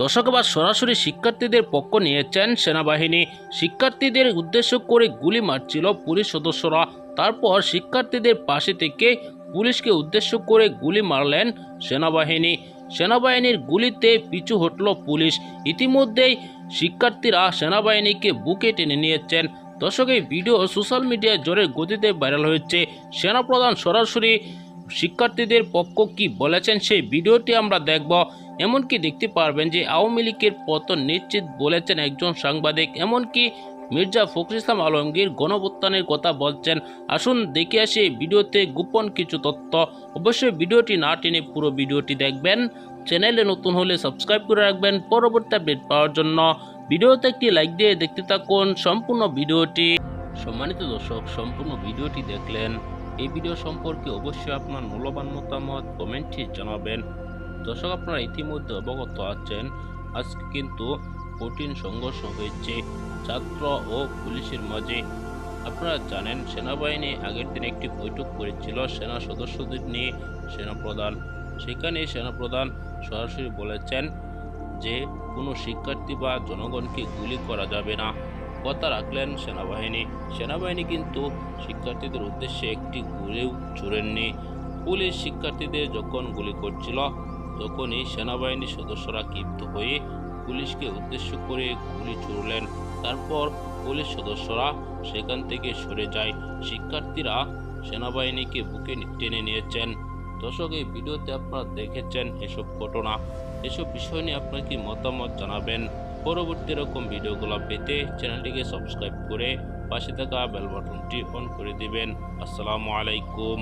দশক আবার সরাসরি শিক্ষার্থীদের পক্ষ নিয়েছেন সেনাবাহিনী। শিক্ষার্থীদের উদ্দেশ্য করে গুলি মারছিল পুলিশ সদস্যরা। তারপর শিক্ষার্থীদের পাশে থেকে পুলিশকে উদ্দেশ্য করে গুলি মারলেন সেনাবাহিনী। সেনাবাহিনীর গুলিতে পিছু হটল পুলিশ। ইতিমধ্যেই শিক্ষার্থীরা সেনাবাহিনীকে বুকে টেনে নিয়েছেন। দর্শক, এই ভিডিও সোশ্যাল মিডিয়ায় জোরে গতিতে ভাইরাল হয়েছে। সেনাপ্রধান সরাসরি শিক্ষার্থীদের পক্ষ কি বলেছেন সেই ভিডিওটি আমরা দেখব। এমনকি দেখতে পারবেন যে আওয়ামী লীগের পতন নিশ্চিত বলেছেন একজন সাংবাদিক, এমনকি মির্জা ফখরুল ইসলাম আলমগীর গণভুত্থানের কথা বলছেন। আসুন দেখে আসি ভিডিওতে গোপন কিছু তথ্য। অবশ্যই ভিডিওটি না টেনে পুরো ভিডিওটি দেখবেন। চ্যানেলে নতুন হলে সাবস্ক্রাইব করে রাখবেন পরবর্তী আপডেট পাওয়ার জন্য। ভিডিওতে একটি লাইক দিয়ে দেখতে থাকুন সম্পূর্ণ ভিডিওটি। সম্মানিত দর্শক, সম্পূর্ণ ভিডিওটি দেখলেন। এই ভিডিও সম্পর্কে অবশ্যই আপনার মূল্যবান মতামত কমেন্টে জানাবেন। দর্শক, আপনারা ইতিমধ্যে অবগত আছেন, আজকে কিন্তু কঠিন সংঘর্ষ হয়েছে ছাত্র ও পুলিশের মাঝে। আপনারা জানেন, সেনাবাহিনী আগের দিন একটি বৈঠক করেছিল সেনা সদস্যদের নিয়ে সেনাপ্রধান। সেখানে সেনাপ্রধান সরাসরি বলেছেন যে, কোনো শিক্ষার্থী বা জনগণকে গুলি করা যাবে না। কথা রাখলেন সেনাবাহিনী। সেনাবাহিনী কিন্তু শিক্ষার্থীদের উদ্দেশ্যে একটি গুলিও ছুড়েননি। পুলিশ শিক্ষার্থীদের যখন গুলি করছিল তখনই সেনাবাহিনীর সদস্যরা ক্ষিপ্ত হয়ে পুলিশকে উদ্দেশ্য করে গুলি ছুড়লেন। তারপর পুলিশ সদস্যরা সেখান থেকে সরে যায়। শিক্ষার্থীরা সেনাবাহিনীকে বুকে টেনে নিয়েছেন। দর্শক, এই ভিডিওতে আপনারা দেখেছেন এসব ঘটনা। এসব বিষয় নিয়ে আপনার কি মতামত জানাবেন? পরবর্তী এরকম ভিডিওগুলো পেতে চ্যানেলটিকে সাবস্ক্রাইব করে পাশে থাকা বেল বাটনটি অন করে দিবেন। আসসালামু আলাইকুম।